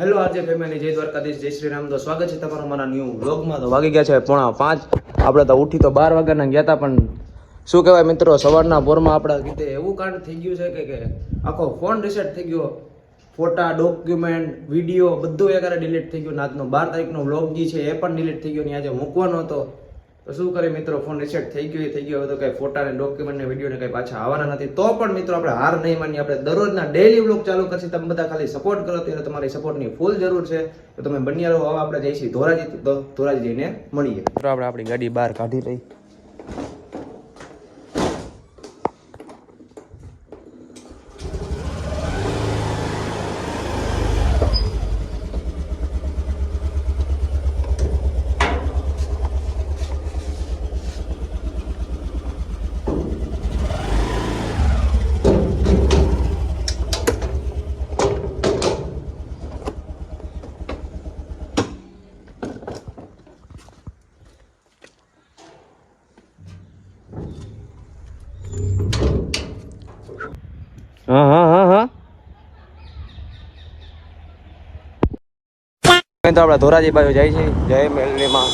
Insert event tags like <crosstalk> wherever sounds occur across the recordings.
Hello આજે family જય દ્વારકાધીશ, જય શ્રી રામ. તો સ્વાગત છે તમારું મારા ન્યૂ વ્લોગમાં તો વાગી ગયા છે પોણા પાંચ. આપણે તો ઉઠી તો બાર વાગ્યાના ગયા હતા પણ શું કહેવાય મિત્રો, સવારના પોરમાં આપણા કીધે એવું કાંડ થઈ ગયું છે કે કે આખો ફોન રિસેટ થઈ ગયો. ફોટા ડોક્યુમેન્ટ વીડિયો બધું એકારે ડિલીટ થઈ ગયું આજનો બાર તારીખનો વ્લોગ જે છે એ પણ ડિલીટ થઈ ગયો ને આજે મૂકવાનો હતો. તો શું કરે મિત્રો? ફોન રિસેટ થઈ ગયો થઈ ગયો. તો કઈ ફોટા ને ડોક્યુમેન્ટ ને વીડિયો ને કઈ પાછા આવવાના નથી. તો પણ મિત્રો આપણે હાર નહીં માની આપણે દરરોજના ડેલી વ્લોગ ચાલુ કરશે. તમે બધા ખાલી સપોર્ટ કરો ત્યારે તમારી સપોર્ટની ફૂલ જરૂર છે. તો તમે બન્યા રહો. હવે આપણે જઈશું ધોરાજી તો ધોરાજી જઈને મળીએ. મિત્રો, આપણે આપણી ગાડી બહાર કાઢી લઈ હા હા હા હા તો આપણે ધોરાજી બાજુ જાય છે. જય મેલનીમાં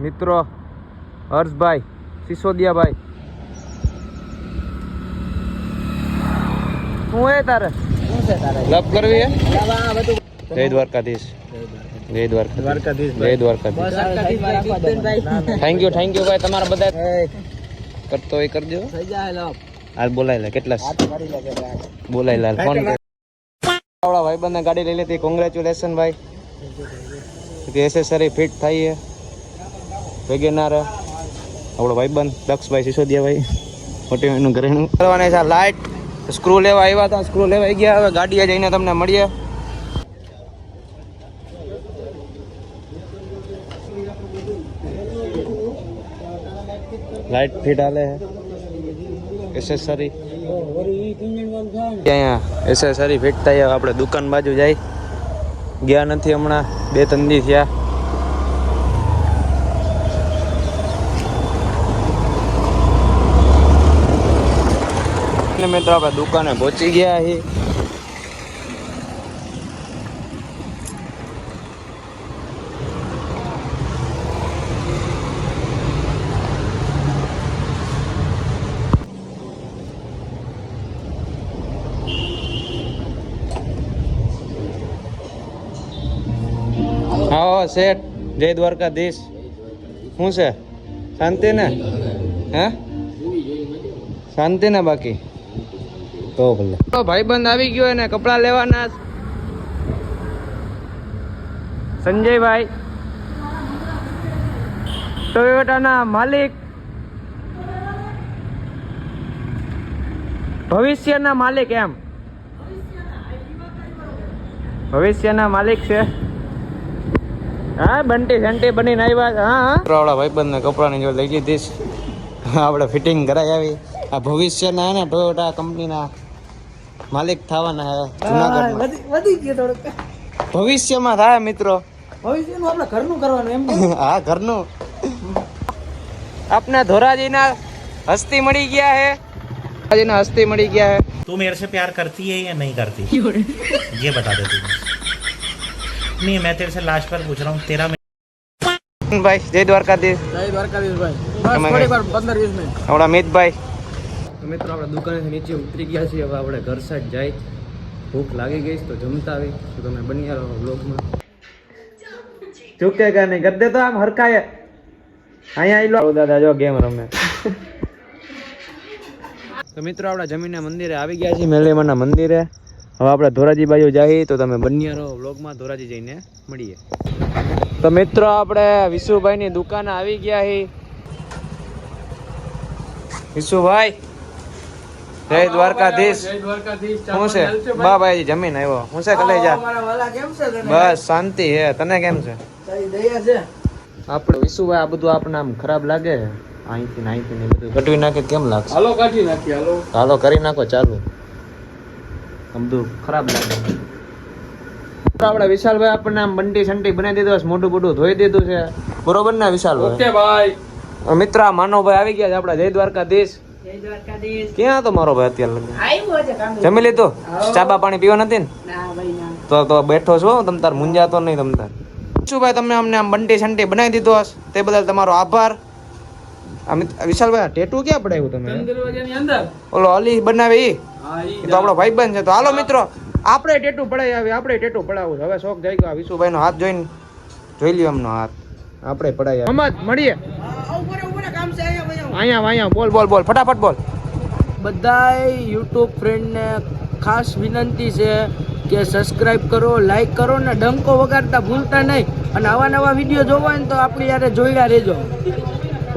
મિત્રો હર્ષભાઈ સિસોદિયાભાઈ. શું હે તારે. લપ કરવી જય દ્વારકાધીશ. જય દ્વારકાધીશ. જય Dwarkadhish. Thank you thank you ભાઈ. તમારા બધા કરતો હોય કરજો. હાલ બોલાય લે કેટલા બોલાય લાલ ફોન આપણા ભાઈબંધને ગાડી લઈ લેતી કોંગ્રેચ્યુલેશન ભાઈ. એસેસરી ફિટ થઈ છે. વેગેનાર આપણો ભાઈબંધ દક્ષભાઈ સિસોદિયા ભાઈ. મોટી એનું ઘરેણું. કરવાની છે લાઇટ સ્ક્રૂ લેવા આવ્યા હતા સ્ક્રૂ લેવા ગયા. હવે ગાડીએ જઈને તમને મળીએ. લાઇટ ફિટ હાલે એસેસરી અહીંયા એસેસરી ફિટ થાય આપણે દુકાન બાજુ જાય. ગયા નથી હમણાં, બે ત્રણ દી થયા. ને મિત્રો, આપણે દુકાને પહોંચી ગયા છીએ આવો શેઠ, જય દ્વારકાધીશ. શું છે? શાંતિ ને હે? શાંતિ ને બાકી? તો ભલે. તો ભાઈબંધ આવી ગયો ને કપડા લેવાના સંજયભાઈ ટોયોટાના માલિક ભવિષ્યના માલિક એમ. ભવિષ્યના માલિક છે. હા બંટી ઘંટી બનીને આવ્યા હા હા. આપણા ભાઈબંધ ને કપડાની જો લઈ લીધીશ આપણે ફિટિંગ કરાવી આવી. આ ભવિષ્યના હે ને ટોયોટા કંપનીના માલિક થવાના હે જુનાગઢમાં વધી ગયો થોડુંક ભવિષ્યમાં થાય મિત્રો ભવિષ્યનું આપણે ઘરનું કરવાનું એમ <laughs> હા ઘરનું આપને ધોરાજીના હસ્તી મળી ગયા હે ધોરાજીના હસ્તી મળી ગયા હે तू मेरे से प्यार करती है या नहीं करती ये बता दे तू नहीं मैं तेरे से लास्ट बार पूछ रहा हूँ तेरा ભાઈ જય દ્વારકાધીશ જય દ્વારકાધીશ ભાઈ તમે બસ થોડી વાર પંદર વીસ મિનિટ આપણા મિતભાઈ મિત્રો આપણે દુકાનેથી નીચે ઉતરી ગયા છીએ. હવે આપણે ઘર સાઈડ જાય. ભૂખ લાગી ગઈ તો જમતા આવી. તો તમે બની આવો બ્લોગમાં ચૂકે કે નહીં ગદ્દે તો આમ હરકાય અહીંયા આવી લો. દાદા જો ગેમ રમે. તો મિત્રો આપણે જમીનના મંદિરે આવી ગયા છીએ મેલેમાના મંદિરે. હવે આપણે ધોરાજી બાજુ જઈએ તો તમે બન્યા રહો બ્લોગમાં ધોરાજી જઈને મળીએ. તો મિત્રો આપણે વિશુભાઈની દુકાને આવી ગયા છીએ વિશુભાઈ જય દ્વારકાધીશ. શું છે? બા ભાઈ જમીન આવ્યો. હું છે છે તને? બસ શાંતિ હે. તને કેમ છે? આપણે વિશુભાઈ આ બધું આપણે આમ ખરાબ લાગે. અહીંથી ને અહીંથી ને બધું. કટવી નાખે કેમ લાગશે? હાલો કાઢી નાખી હાલો. હાલો કરી નાખો ચાલુ. બધું ખરાબ લાગે. આપણા વિશાલભાઈ આપણને આમ બંટી સંટી બનાવી દીધો છે મોટું મોટું ધોઈ દીધું છે. બરોબર ને વિશાલભાઈ? ઓકે ભાઈ. મિત્ર માનવભાઈ આવી ગયા છે આપણા જય દ્વારકાધીશ. ક્યાં હતો મારો ભાઈ અત્યારે લગન? જમી લીધું? ચાબા પાણી પીવા નથી ને? ના ભાઈ ના. તો તો બેઠો છો તમ તાર મુંજાતો નહીં તમ તાર. શું ભાઈ તમે અમને આમ બંટી સંટી બનાવી દીધો હશે? તે બદલ તમારો આભાર. વિશાલભાઈ ટેટુ ક્યાં પડાવ્યું તમે? દરવાજાની ઓલો અલી બનાવે એ તો આપણો ભાઈબંધ છે. તો હાલો મિત્રો આપણે ટેટુ પડાવી આવી આપણે ટેટુ પડાવું છે. હવે શોખ જઈ ગયો વિશુભાઈ નો હાથ જોઈને. જોઈ લ્યો એમનો હાથ. આપણે પડાવી મળીએ. અહીંયા અહીંયા બોલ બોલ બોલ ફટાફટ બોલ. બધાય યુટ્યુબ ફ્રેન્ડને ખાસ વિનંતી છે કે સબસ્ક્રાઇબ કરો લાઈક કરો ને ડંકો વગાડતા ભૂલતા નહીં. અને આવા નવા વીડિયો જોવા હોય ને તો આપણે યારે જોયા રહેજો.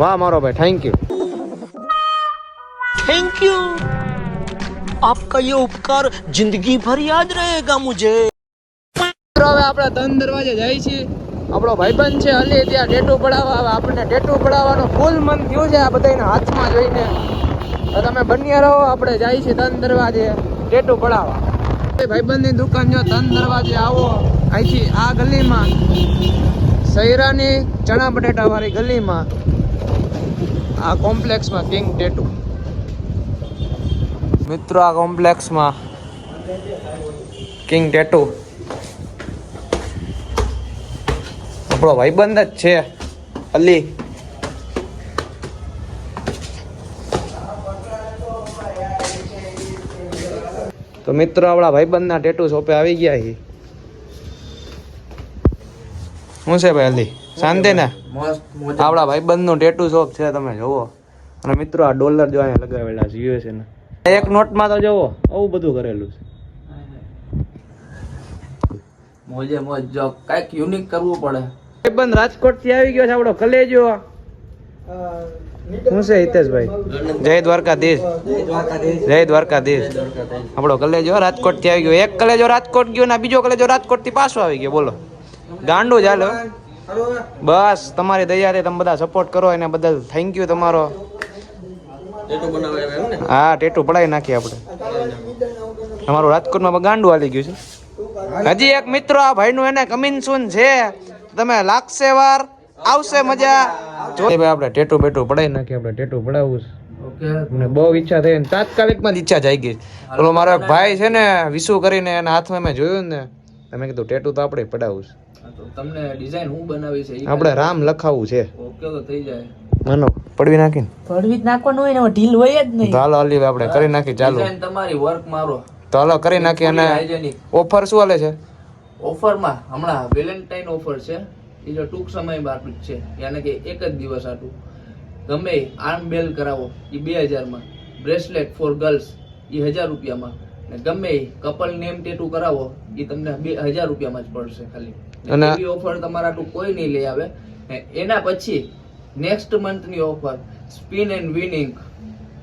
વાહ મારો ભાઈ થેન્ક યુ થેન્ક યુ આપકા યે ઉપકાર જિંદગી ભર યાદ રહેગા મુજે. હવે આપણે ત્રણ દરવાજે જાય છે. આપણો ભાઈબંધ છે અલી ત્યાં ટેટુ પડાવવા આવે, આપણને ટેટુ પડાવવાનું ફૂલ મન થયું છે આ બધાના હાથમાં જોઈને. તમે બન્યા રહો, આપણે જાય છે તન દરવાજે ટેટુ પડાવવા. ભાઈબંધની દુકાન જો તન દરવાજે આવો, અહીંથી આ ગલીમાં. સૈરાની ચણા બટેટા વાળી ગલીમાં. આ કોમ્પ્લેક્સમાં કિંગ ટેટુ. મિત્રો, આ કોમ્પ્લેક્સમાં કિંગ ટેટુ. આપણો ભાઈબંધ જ છે. અલી. તો મિત્રો આપણા ભાઈબંધના ટેટુ શોપે આવી ગયા છે. શું છે ભાઈ અલી? શાંતિ ને? આપણા ભાઈબંધનું ટેટુ શોપ છે તમે જોવો અને મિત્રો આ ડોલર જો અહીંયા લગાવેલા છે યુએસએ ના. એક નોટમાં તો જોવો આવું બધું કરેલું છે. મોજે મોજ જો કંઈક યુનિક કરવું પડે. ભાઈબંધ રાજકોટથી આવી ગયો છે આપણો કલેજો. શું છે હિતેશભાઈ? જય દ્વારકાધીશ. જય દ્વારકાધીશ. આપણો કલેજો રાજકોટથી આવી ગયો. એક કલેજો રાજકોટ ગયો ને બીજો કલેજો રાજકોટથી પાછો આવી ગયો. બોલો. ગાંડું ચાલો. બસ, તમારી તૈયારી તમે બધા સપોર્ટ કરો એને બદલ થેન્ક યુ તમારો. હા, ટેટુ પડાવી નાખીએ આપણે તમારું રાજકોટમાં ગાંડું આવી ગયું છે. હજી એક મિત્રો આ ભાઈનું એને કમિન્સુન છે. તમે લાગશે વાર? આવશે મજા? જો ભાઈ આપણે ટેટુ બેટુ પડાવી નાખીએ આપણે ટેટુ પડાવવું છે. મને બહુ ઈચ્છા થઈ તાત્કાલિક તાત્કાલિકમાં જ ઈચ્છા જાગી ઓલો મારો એક ભાઈ છે ને વિશુ કરીને એના હાથમાં મેં જોયું ને તમે કીધું ટેટુ તો આપણે પડાવું છે. તમને ડિઝાઇન હું બનાવી છે આપણે રામ લખાવવું છે. ઓકે તો થઈ જાય. માનો પડવી નાખીને? પડવી જ નાખવાનું હોય ને ઢીલ હોય જ નહીં. હાલો હાલી આપણે કરી નાખી ચાલુ. ડિઝાઇન તમારી વર્ક મારો. તો હાલો કરી નાખી અને ઓફર શું હાલે છે? ઓફરમાં હમણાં વેલેન્ટાઇન ઓફર છે. એ જો ટૂંક સમય બાકી છે યાને કે એક જ દિવસ આટલું. ગમે આર્મ બેલ કરાવો એ બે હજારમાં. બ્રેસલેટ ફોર ગર્લ્સ એ હજાર રૂપિયામાં. ને ગમે કપલ નેમ ટેટુ કરાવો એ તમને બે હજાર રૂપિયામાં જ પડશે ખાલી. અને- એવી ઓફર તમારા આટલું કોઈ નહીં લઈ આવે. ને એના પછી નેક્સ્ટ મંથની ઓફર સ્પિન એન્ડ વિનિંગ.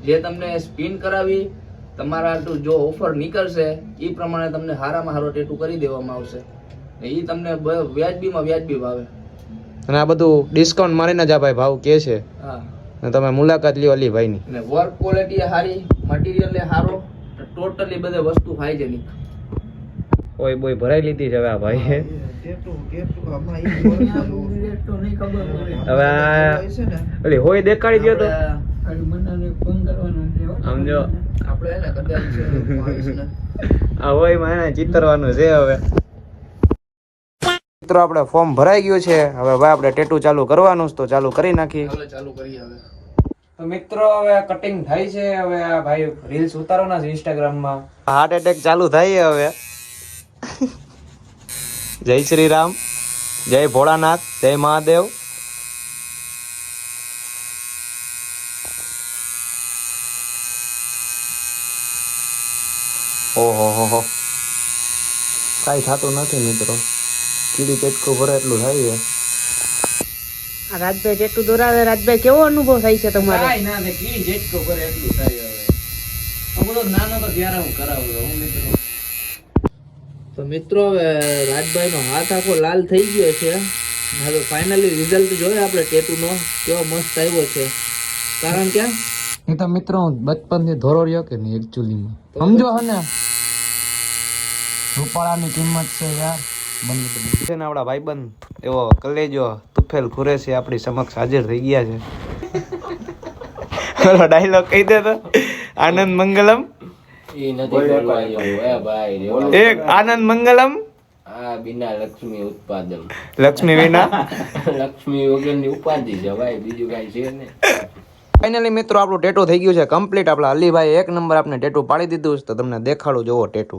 જે તમને સ્પિન કરાવી તમારા આટલું જો ઓફર નીકળશે એ પ્રમાણે તમને હારામાં હારો ટેટુ કરી દેવામાં આવશે. ને એ તમને વ્યાજબીમાં વ્યાજબી ભાવે. અને આ બધું ડિસ્કાઉન્ટ મારીને જ આ ભાઈ ભાવ કે છે. હા. તમે મુલાકાત લ્યો અલી ભાઈની. ને વર્ક ક્વોલિટી સારી મટીરિયલ એ સારો ટોટલી બધે વસ્તુ હાઇજેનિક ઓય બોય ભરાઈ લીધી છે હવે આ ભાઈ <laughs> હવે ઓલી હોય દેખાડી દ્યો તો. આમ જો. આપણે એને કદાચ આ હોયમાં એને ચિતરવાનું છે હવે. મિત્રો આપણે ફોર્મ ભરાઈ ગયું છે. હવે ભાઈ આપણે ટેટુ ચાલુ કરવાનું છે તો ચાલુ કરી નાખીએ. ચાલુ કરીએ હવે. તો મિત્રો હવે કટિંગ થાય છે. હવે આ ભાઈ રીલ્સ ઉતારવાના છે ઇન્સ્ટાગ્રામમાં હાર્ટ એટેક ચાલુ થાય હવે. જય શ્રી રામ. જય ભોળાનાથ. જય મહાદેવ. ઓહો હો હો કાંઈ થતું નથી મિત્રો. કીડી પેટકું ભરે એટલું થાય છે. રાજભાઈ જેટલું દોરાવે રાજભાઈ કેવો અનુભવ થાય છે તમારો? કાંઈ ના થાય, કી જેટકો ભરે એટલું થાય હવે. નાનો તો ત્યારે હું કરાવું હું મિત્રો. તો મિત્રો હવે રાજભાઈનો હાથ આખો લાલ થઈ ગયો છે. હવે ફાઇનલી રિઝલ્ટ જોયો આપણે ટેટુનો કેવો મસ્ત આવ્યો છે. કારણ કે એ તો મિત્રો બચપનથી ધોરો રહ્યો કે નહીં એકચ્યુઅલીમાં સમજો હને. ને રૂપાળાની કિંમત છે યાર. બંધ છે ને આપણા ભાઈબંધ એવો કલેજો તુફેલ ખુરેશી આપણી સમક્ષ હાજર થઈ ગયા છે. ડાયલોગ કહી દે તો. આનંદ મંગલમ. એક આનંદ મંગલમ. બિના લક્ષ્મી ઉત્પાદન. લક્ષ્મી વિના. લક્ષ્મી વગરની ઉપાધિ છે ભાઈ બીજું કઈ છે ને ફાઇનલી મિત્રો આપણું ટેટુ થઈ ગયું છે કમ્પ્લીટ આપણા અલીભાઈ એક નંબર આપણે ટેટુ પાડી દીધું છે તો તમને દેખાડું જોવો ટેટુ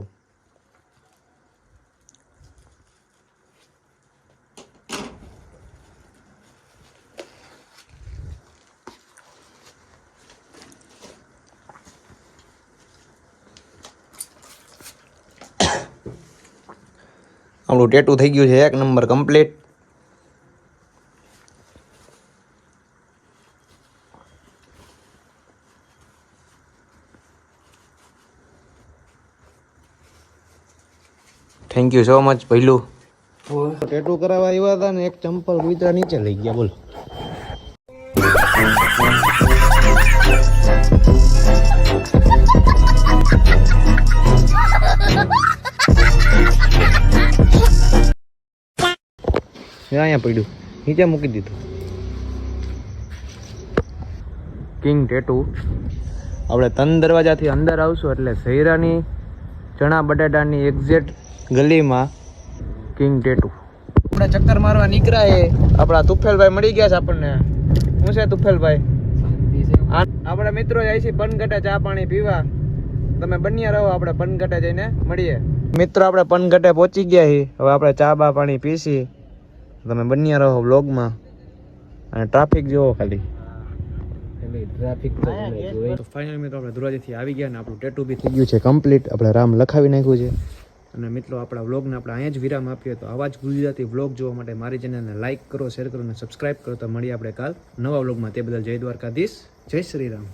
આપણું ટેટુ થઈ ગયું છે એક number complete thank you so much પહેલું ટેટુ કરાવવા આવ્યા હતા ને એક ચંપલ કુતરા નીચે લઈ ગયા બોલ. અહીંયા પડ્યું. નીચે મૂકી દીધું. King tattoo. આપણે ત્રણ દરવાજાથી અંદર આવશું એટલે સૈરાની ચણા બટાટાની એક્ઝેક્ટ ગલીમાં કિંગ ટેટુ. આપણે ચક્કર મારવા નીકળ્યા એ આપણા તુફેલભાઈ મળી ગયા છે આપણને. શું છે તુફેલભાઈ આપણા મિત્રો જાય છે પનઘટે ચા પાણી પીવા. તમે બન્યા રહો આપણે પનગટે જઈને મળીએ. મિત્રો આપણે પનગટે પહોંચી ગયા છીએ. હવે આપણે ચા બા પાણી પીસી તમે બન્યા રહો વ્લોગમાં અને ટ્રાફિક જોવો ખાલી. તો ફાઇનલ મિત્રો આપણે દરવાજેથી આવી ગયા ને આપણું ટેટુ બી થઈ ગયું છે કમ્પ્લીટ આપણે રામ લખાવી નાખ્યું છે. અને મિત્રો આપણા વ્લોગને આપણે અહીંયા જ વિરામ આપીએ તો આવા જ ગુજરાતી વ્લોગ જોવા માટે મારી ચેનલને લાઇક કરો શેર કરો અને સબસ્ક્રાઇબ કરો. તો મળીએ આપણે કાલ નવા વ્લોગમાં તે બદલ જય દ્વારકાધીશ. જય શ્રી રામ.